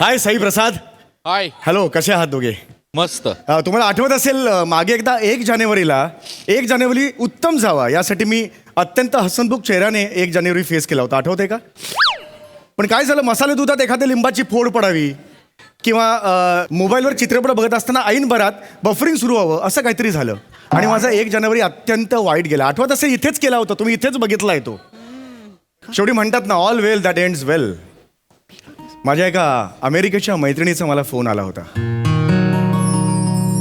हाय साई प्रसाद. हाय. Hello कसे आहात दोघे? मस्त. अ, तुम्हाला आठवत असेल अ, मागे एकदा एक जानेवारीला एक जानेवारी उत्तम जावा यासाठी मी अत्यंत हसनमुख चेहऱ्याने एक जानेवारी फेस केला होता. आठवते का? पण काय झालं मसाले दुधात एखाद्या लिंबाची फोड पडावी किंवा अ, मोबाईलवर चित्रपट बघत असताना ऐन भरात बफरिंग सुरू व्हावं असं काहीतरी झालं. आणि माझा एक जानेवारी अत्यंत वाईट गेला. आठवत असेल इथेच केला होता तुम्ही इथेच बघितला आहे तो. शेवटी म्हणतात ना all well that ends well माझ्या एका अमेरिकेच्या मैत्रिणीचा मला फोन आला होता.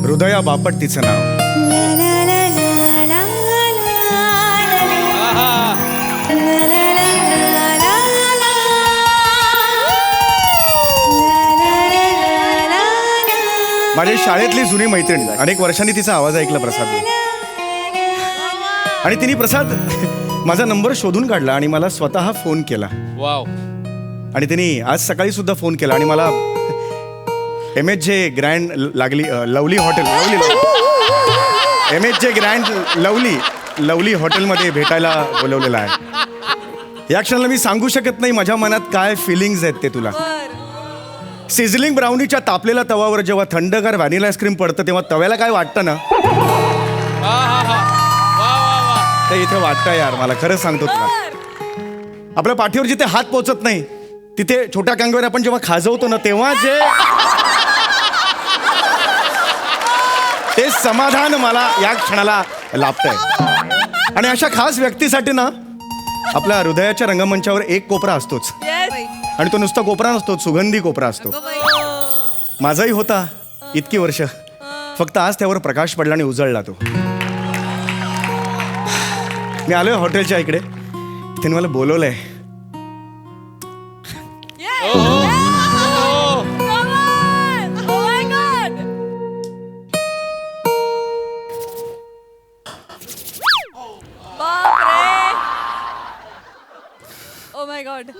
हृदया बापट तिचं नाव. माझ्या शाळेतली जुनी मैत्रीण. अनेक वर्षांनी तिचा आवाज ऐकला प्रसाद आणि तिने प्रसाद माझा नंबर शोधून काढला आणि मला स्वतः फोन केला. वाव. आणि त्यांनी आज सकाळी सुद्धा फोन केला आणि मला एम एच जे ग्रँड लागली lovely hotel lovely M H J grand lovely lovely हॉटेलमध्ये भेटायला बोलवलेलं आहे. या क्षणाला मी सांगू शकत नाही माझ्या मनात काय फिलिंग्ज आहेत ते तुला. सिझलिंग ब्राउनीच्या तापलेल्या तवावर जेव्हा थंडगार व्हॅनिला आईस्क्रीम पडतं तेव्हा तव्याला काय वाटतं ना? ते इथं वाटतं यार मला खरं सांगतो तुला. आपल्या पाठीवर जिथे हात पोचत नाही तिथे छोट्या कांगवर आपण जेव्हा खाजवतो ना तेव्हा जे ते समाधान मला या क्षणाला लाभतंय. आणि अशा खास व्यक्तीसाठी ना आपल्या हृदयाच्या रंगमंचावर एक कोपरा असतोच. आणि तो नुसता कोपरा नसतो सुगंधी कोपरा असतो. माझाही होता इतकी वर्ष. फक्त आज त्यावर प्रकाश पडला आणि उजळला तो. मी आलोय हॉटेलच्या इकडे. त्यांनी मला बोलवलंय. God.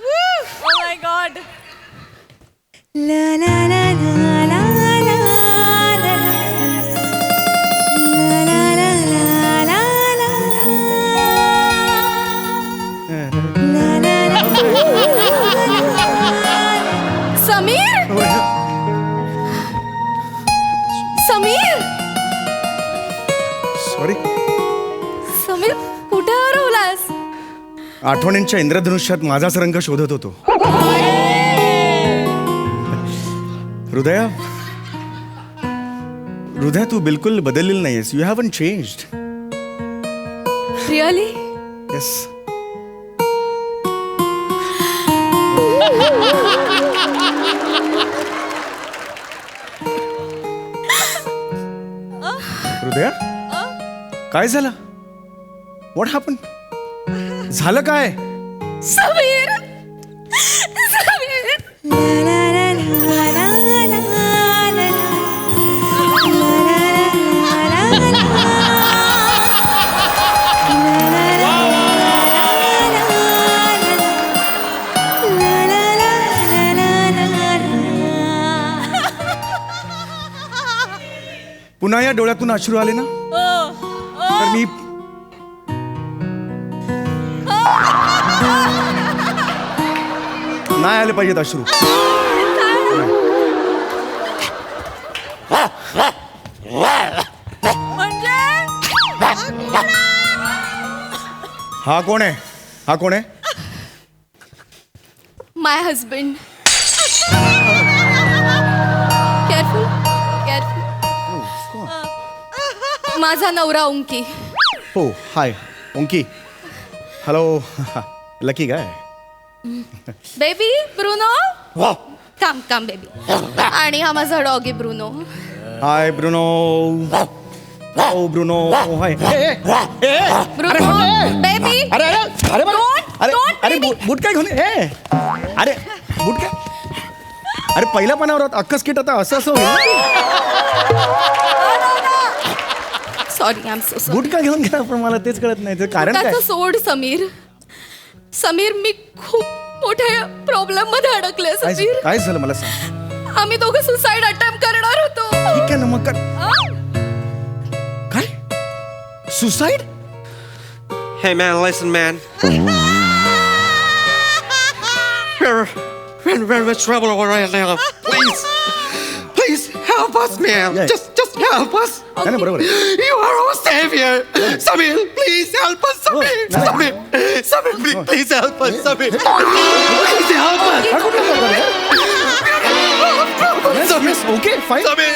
आठवणींच्या इंद्रधनुष्यात माझाच रंग शोधत होतो. हृदया हृदया तू बिलकुल बदललेली नाहीयेस. You have changed really yes Hridaya काय झालं? व्हॉट हॅपन झालं काय? समीर! समीर! पुन्हा या डोळ्यातून अश्रू आले ना? तर मी नाही आले पाहिजेत अश्रू. हा कोण आहे? हा कोण आहे? माय हजबंड केअरफुल केअरफुल माझा नवरा उंकी हो हाय ओंकी. हॅलो लकी काय बेबी ब्रुनो काम काम बेबी आणि हा माझा डॉगी ब्रुनो हाय ब्रुनो ओ ब्रुनो हाय ब्रुनो बेबी अरे अरे अरे अरे don't अरे baby. बूट काय घेऊन? ए अरे बूट काय अरे पहिल्या पानावर. अख्खं स्किट आता असं असं होईल sorry I am so sorry boot का घेऊन गेला पण मला तेच कळत नाही ते कारण काय सोड समीर समीर मी खूप मोठ्या प्रॉब्लेममध्ये अडकले समीर काय झालं मला सांग आम्ही दोघं सुसाइड अटेम्प करणार होतो ठीक आहे ना मग काय सुसाइड हे man listen man When we're in trouble, please, please help us, ma'am. Yeah. Just help us. नाही, नाही, बरोबर आहे. You are our savior. Samir, please help us, Samir. no. Samir, Samir, please, please help us, Samir. Please help us. हा कुठला प्रकार आहे? Samir, okay fine Samir,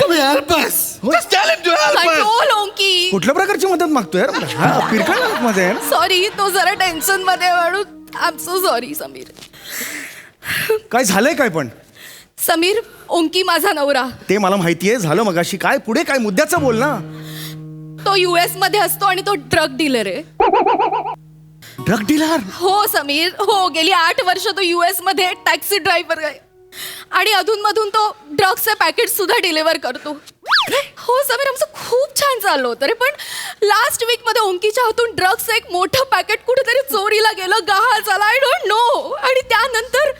Samir, help us. Just tell him to help us. Control ओंकी कुठल्या प्रकारची मदत मागतोय यार हा पिरकळमध्ये आहे ना? सॉरी तो जरा टेन्शनमध्ये म्हणून I am so sorry Samir काय झालंय काय पण समीर ओंकी माझा नवरा. ते मला माहितीये झालं मगाशी. काय पुढे काय मुद्द्याचं बोल ना. तो युएसमध्ये असतो आणि तो ड्रग डीलर आहे. ड्रग डीलर हो समीर. हो गेली आठ वर्ष तो युएसमध्ये टॅक्सी ड्रायव्हर आहे. आणि अधूनमधून तो ड्रग्सचे पॅकेट सुद्धा डिलिव्हर करतो. हो समीर आमचं खूप छान चाललं होतं रे पण लास्ट वीकमध्ये ओंकीच्या हातून ड्रग्सचं एक मोठं पॅकेट कुठेतरी चोरीला गेलं गहाळ झाला आय डोंट नो आणि त्यानंतर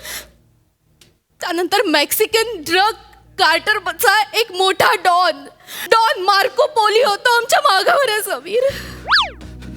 त्यानंतर मेक्सिकन ड्रग कार्टरचा एक मोठा डॉन. डॉन मार्को पोली होतो आमच्या मागावर Samir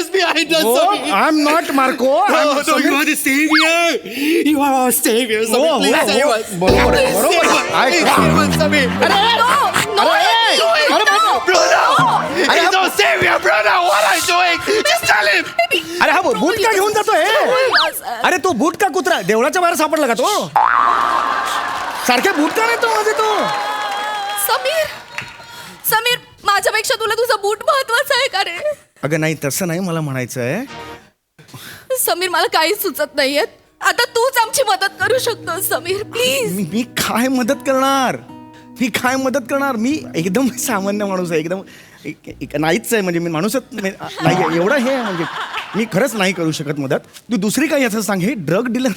Is behind us. Samir. I am not Marco No, no, you are the savior. You are our savior, Samir. Oh, Please oh, save oh. us. बरोबर आहे, Please बरोबर save आहे. us. I- Please save us, Samir. No, no, अरे, no, अरे, no. Bruno, he's our savior, Bruno. What are you doing? Just tell him. अरे हा बूट का घेऊन जातोय अरे तो बूट का कुत्रा देवळाच्या बाहेर सापडला का तो सारख्या बूट का नाही तो माझे तो समीर समीर माझ्यापेक्षा तुला तुझा बूट महत्त्वाचा आहे का रे अगं नाही तसं नाही मला म्हणायचं आहे. समीर मला काहीच सुचत नाहीये. आता तूच आमची मदत करू शकतो समीर प्लीज. मी मी काय मदत करणार? मी काय मदत करणार? मी एकदम सामान्य माणूस आहे एकदम एक- एक- नाहीच आहे म्हणजे मी माणूसच नाही नाही, एवढं हे आहे म्हणजे मी खरंच नाही करू शकत मदत. तू दुसरी काही असं सांग हे ड्रग डीलर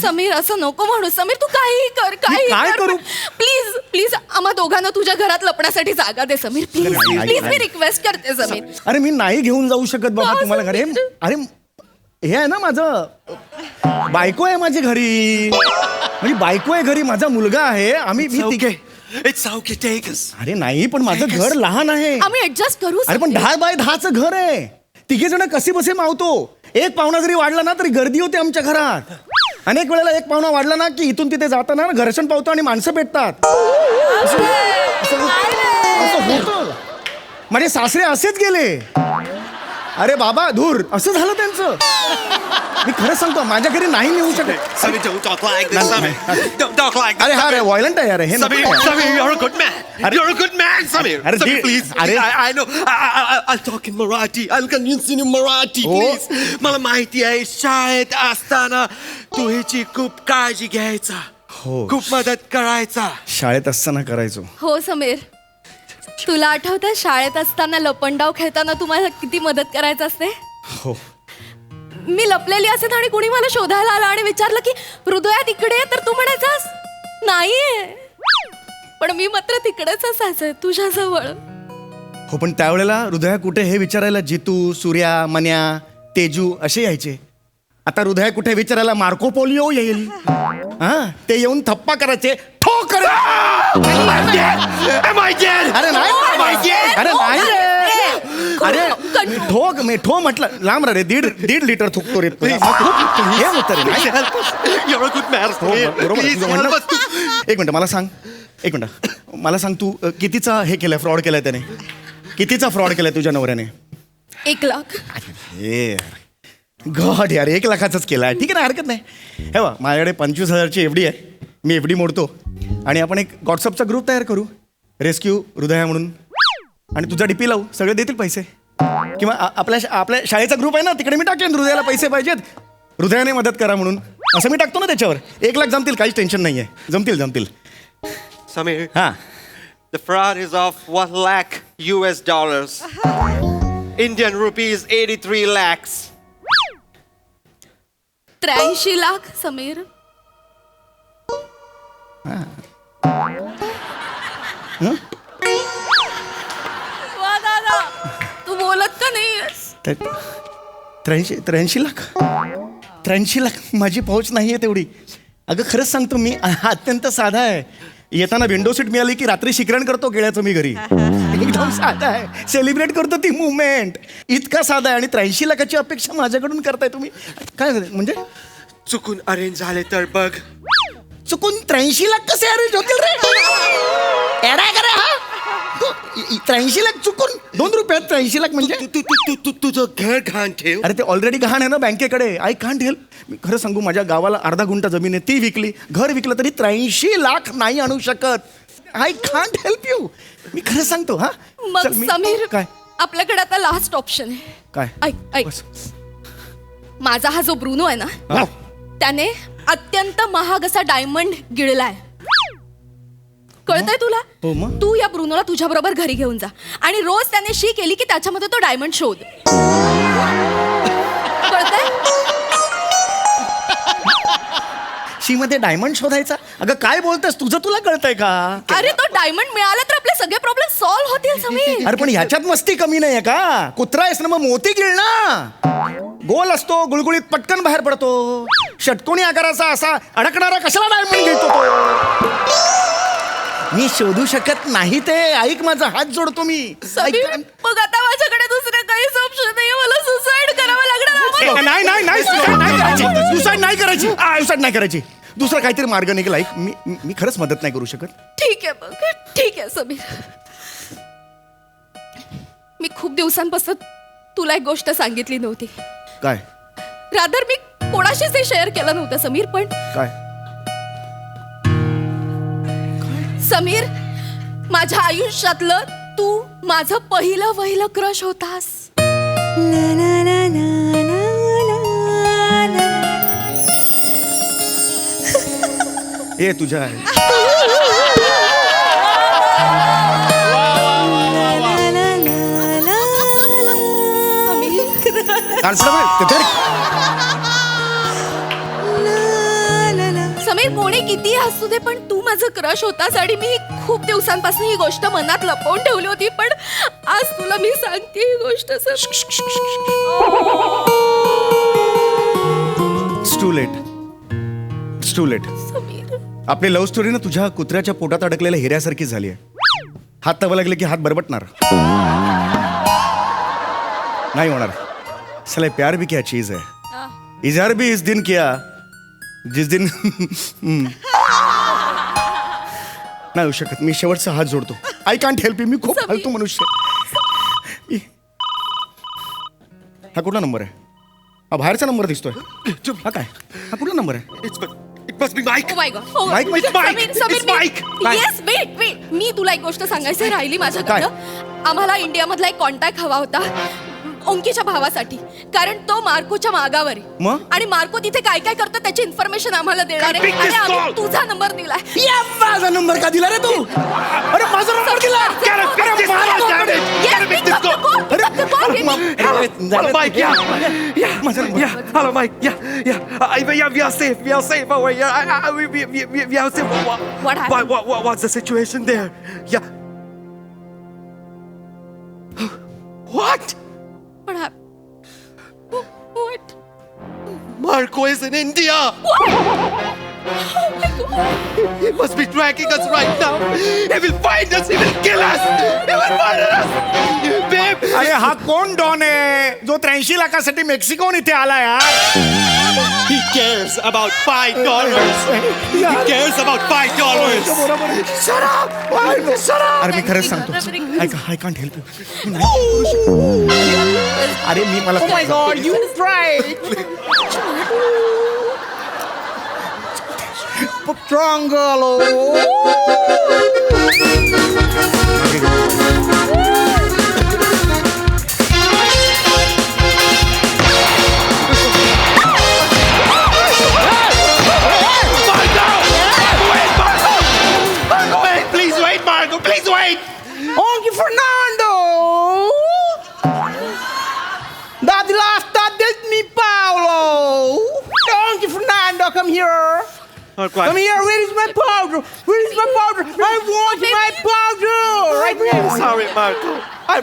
समीर असं नको म्हणू. समीर तू काहीही कर काही काय करू? प्लीज प्लीज आम्हा दोघांना तुझ्या घरात लपण्यासाठी जागा दे समीर. प्लीज प्लीज मी. रिक्वेस्ट करते समीर. अरे मी नाही घेऊन जाऊ शकत बाबा तुम्हाला घरी? अरे हे आहे ना माझं बायको आहे माझी घरी. म्हणजे बायको आहे घरी माझा मुलगा आहे आम्ही तिघे. अरे नाही पण माझं घर लहान आहे. आम्ही ऍडजस्ट करू अरे पण. दहा बाय दहाचं घर आहे. तिघे जण कसे बसे मावतो? एक पाहुणा जरी वाढला ना तरी गर्दी होते आमच्या घरात. अनेक वेळेला एक पाहुणा वाढला ना की इथून तिथे जाताना घर्षण पावतो आणि माणसं भेटतात. असं होतं. माझे सासरे असेच गेले. अरे बाबा धूर. असं झालं त्यांचं. मी खरं सांगतो माझ्या घरी नाही मिळू शकेल अरे मराठी oh. मला माहिती आहे शाळेत असताना तू खूप काळजी घ्यायचा. हो. खूप मदत करायचा. शाळेत असताना करायचो. हो समीर. तुला आठवतं? शाळेत असताना लपंडाव खेळताना तुम्हाला किती मदत करायचं असते? हो. मी लपलेली असेल आणि कुणी मला शोधायला आलं आणि विचारलं की हृदयात इकडे आहे?" तर तू म्हणायचास? नाहीये. पण मी मात्र तिकडेच असायचंय तुझ्याजवळ. हो पण त्यावेळेला हृदया कुठे हे विचारायला जितू सूर्या मन्या तेजू असे यायचे. आता हृदया कुठे विचारायला मार्को पोलिओ येईल. हा? ते येऊन थप्पा करायचे. ठो कर I'm dead. Am I dead? अरे नाही Am I dead? अरे नाही रे. अरे ठोक मी ठो म्हटलं. लांब रे दीड दीड लिटर थुकतो रे खूप हे होतं रे नाही. Good man, हो. बरोबर. आहे. तुझं म्हणणं- एक मिनिट मला सांग. एक मिनिट. मला सांग तू अ, कितीचा हे केलाय फ्रॉड केलाय त्याने? कितीचा फ्रॉड केलाय तुझ्या नवऱ्याने? एक लाख. हे गॉड यार एक लाखाचाच केला आहे ठीक आहे ना हरकत नाही. हे बा माझ्याकडे पंचवीस हजारची एफ डी आहे. मी एफ डी मोडतो. आणि आपण एक व्हॉट्सअपचा ग्रुप तयार करू. रेस्क्यू हृदया म्हणून. आणि तुझा डीपी लावू. सगळे देतील पैसे. किंवा आपल्या आपल्या शाळेचा ग्रुप आहे ना तिकडे मी टाकेन. हृदयाला पैसे पाहिजेत. हृदयाने मदत करा म्हणून. असं मी टाकतो ना त्याच्यावर. एक लाख जमतील काहीच टेन्शन नाही आहे जमतील जमतील. Samir, हां. the fraud is of one lakh US dollars. Indian rupees 83 lakhs. त्र्याऐंशी लाख समीर. वा दादा तू बोलत का नाहीयेस त्र्याऐंशी त्र्याऐंशी लाख? त्र्याऐंशी लाख माझी पहुंच नाही आहे तेवढी. अगं खरंच सांगतो मी अत्यंत साधा आहे. येताना विंडो सीट मिळाली की रात्री शिकरण करतो केळ्याचं मी घरी. एकदम साधा आहे. सेलिब्रेट करतो ती मुवमेंट इतका साधा आहे आणि त्र्याऐंशी लाखाची अपेक्षा माझ्याकडून करताय तुम्ही. काय? म्हणजे? चुकून अरेंज झाले तर बघ. चुकून त्र्याऐंशी लाख कसे अरेंज होतील रे? एडा का रे हा? त्र्याऐंशी लाख चुकून दोन रुपयात त्र्याऐंशी लाख म्हणजे? तू तू तू तू तुझं घर घाण ठेव. अरे ते ऑलरेडी गहाण आहे ना बँकेकडे. आय कांट हेल्प मी खरं सांगू माझ्या गावाला अर्धा गुंठा जमीन आहे ती विकली. घर विकलं तरी त्र्याऐंशी लाख नाही आणू शकत. आय कांट हेल्प यू मी खरं सांगतो हा? मग चल, मी- समीर काय? आपल्याकडे आता लास्ट ऑप्शन आहे. काय? ऐक ऐक. बस. माझा हा जो ब्रुनो आहे ना हा. त्याने अत्यंत महाग असा डायमंड गिळलाय. कळतंय तुला? हो मग? तू या ब्रुनोला तुझ्या बरोबर घरी घेऊन जा. आणि रोज त्याने शी केली की त्याच्यामध्ये तो डायमंड शोध. कळतंय? शी मध्ये डायमंड शोधायचा? अगं काय बोलतेस? तुझं तुला कळतंय का? अरे तो डायमंड मिळाला तर आपले सगळे प्रॉब्लेम सॉल्व्ह होतील समीर. अरे पण ह्याच्यात मस्ती कमी नाहीये का? कुत्रा आहेस ना मग मोती गिळ ना गोल असतो गुळगुळीत पटकन बाहेर पडतो. षटकोनी आकाराचा असा अडकणारा कशाला डायमंड घेतो तो? मी शोधू शकत नाही ते. ऐक माझा हात जोडतो मी. ऐक. मग आता माझ्याकडे दुसरं काहीच ऑप्शन नाही मला सुसाईड करावं लागणार. आम्हाला. नाही नाही नाही सुसाईड नाही करायची. सुसाईड नाही करायची. सुसाईड नाही करायची. दुसरा काहीतरी मार्ग निघाला. ऐक मी मी खरंच मदत नाही करू शकत. ठीक आहे मग ठीक आहे समीर मी खूप दिवसांपासून तुला एक गोष्ट सांगितली नव्हती. काय? रादर मी कोणाशीच हे शेअर केलं नव्हतं समीर पण काय? समीर माझ्या आयुष्यातलं तू माझं पहिलं वहिलं क्रश होतास. ए तुझ्या आहे. समीर. कानफडा बरं, ते धर. किती असू दे पण तू माझं क्रश होतास आणि मी खूप दिवसांपासून ही गोष्ट मनात लपवून ठेवली होती पण आज तुला मी सांगते ही गोष्ट too late too late Samir. आपली लव्ह स्टोरी ना तुझ्या कुत्र्याच्या पोटात अडकलेल्या हिऱ्यासारखी झाली आहे. हात तवा लागले की हात बरबटणार. नाही होणार. चला प्यार भी क्या चीज है. इजहार भी इस दिन किया. जिस दिन हम्म. नाही होऊ शकत. मी शेवटचा हात जोडतो. आय कांट हेल्प यू मी खूप समीर. फालतू मनुष्य मी- हा कुठला नंबर आहे? हा बाहेरचा नंबर दिसतोय. हा काय? हा कुठला नंबर आहे? It's it must be Mike. Oh Mike, Mike, Mike. It's me- Mike. तुला एक गोष्ट सांगायची राहिली माझ्याकडनं. आम्हाला इंडियामधला एक कॉन्टॅक्ट हवा होता. ओंकीच्या भावासाठी. कारण तो मार्कोच्या मागावर आहे. मा? आणि मार्को तिथे काय काय करतो त्याची इन्फॉर्मेशन आम्हाला देणार आहे. आम्ही तुझा नंबर दिला माझा नंबर का दिला रे तू? अरे माझा नंबर दिला. अरे सिच्युएशन देअर या what Is in India. He must be tracking us right now. He will find us. He will kill us. He will murder us. Babe. अरे हा कोण डॉन आहे जो त्र्याऐंशी लाखासाठी मेक्सिकोन इथे आला यार He cares about five dollars. He cares about five dollars. Shut up! Shut up! अरे मी खरंच सांगतो I I can't help you I didn't meet my last Oh my god, you right. Strong girl.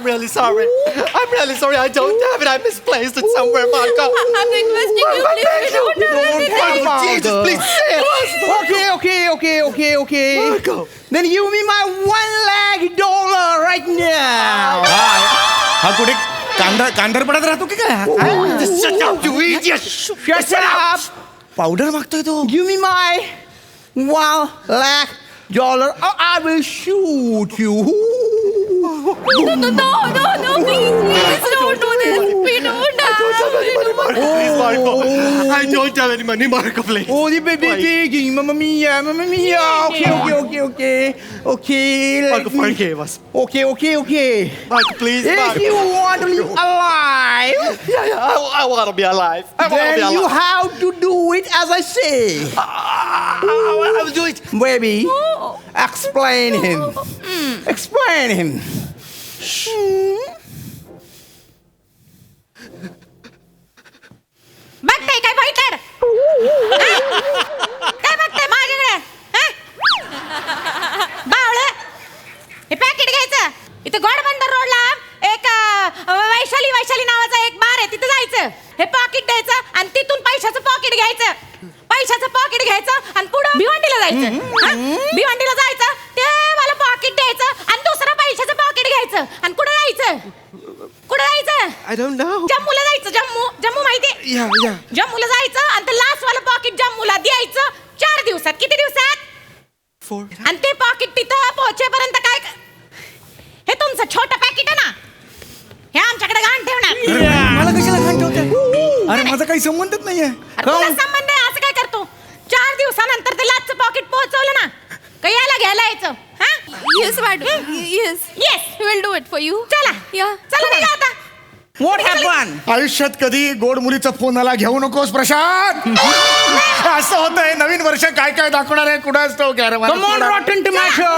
really sorry. I'm really sorry. I don't have it. I misplaced it somewhere, Marco. I'm requesting you, Marco, please. thank you. We don't have Don't anything. have Oh, Jesus, please say it. Okay, okay, okay, okay, okay. Marco. Then give me my one lakh dollar right now. हा कुठे कांदा कांदरपडात राहतो की काय Just shut up, you idiot. Shut up. Powder मागतोय तो Give me my one lakh dollar or I will shoot you. No, no, no, no, no, please, please don't do this. We don't have Money, Marco, please, Marco. I don't have any money, Marco, please. Oh, the baby digging, mamma mia, mamma mia. Okay, okay, okay, okay. Okay, let Marco, me- forgive us. Okay, okay, okay. Marco, please, If Marco. you want to live alive, Yeah, yeah, I, I want to be alive. I want to be then you alive. have to do it as I say. Ah, I, I, I will do it. Baby, oh. explain him. Mm. Explain him. बघताय काय बघितलं काय बघताय माझ्याकडे? बावळ. हे packet घ्यायचं. इथं गोडबंदर रोडला एक वैशाली वैशाली नावाचा एक बार आहे तिथं जायचं. हे पॉकेट द्यायचं आणि तिथून पैशाचं पॉकेट घ्यायचं. पैशाचं पॉकेट घ्यायचं आणि पुढं भिवंडीला जायचं. हा? भिवंडीला जायचं. घ्यायचं आणि कुठं जायचं? कुठं जायचं? I don't know. जम्मूला जायचं जम्मू. जम्मू माहिती? Yeah, yeah. जम्मूला जायचं आणि ते लास्ट वाला पॉकेट जम्मूला द्यायचं. चार दिवसात. किती दिवसात. आणि ते पॉकेट तिथं पोहोचेपर्यंत काय हे तुमचं छोटं पॅकेट आहे ना? हे आमच्याकडे घाण ठेवणार. मला कशाला घाण ठेवताय? अरे माझा काही संबंधच नाहीये. अरे तुला संबंध आहे असं काय करतो? चार दिवसानंतर ते लास्टचं पॉकेट पोहोचवलं ना का याला घ्यायला यायचं? हा Yes, madam. Yes. Yes. We will do it for you. चला Yeah. चला निघा आता What happened? आयुष्यात कधी गोड मुलीचा फोन आला घेऊ नकोस प्रशांत असं होतंय नवीन वर्ष काय काय दाखवणार आहे कुणाच तो Come on, rotten tomato.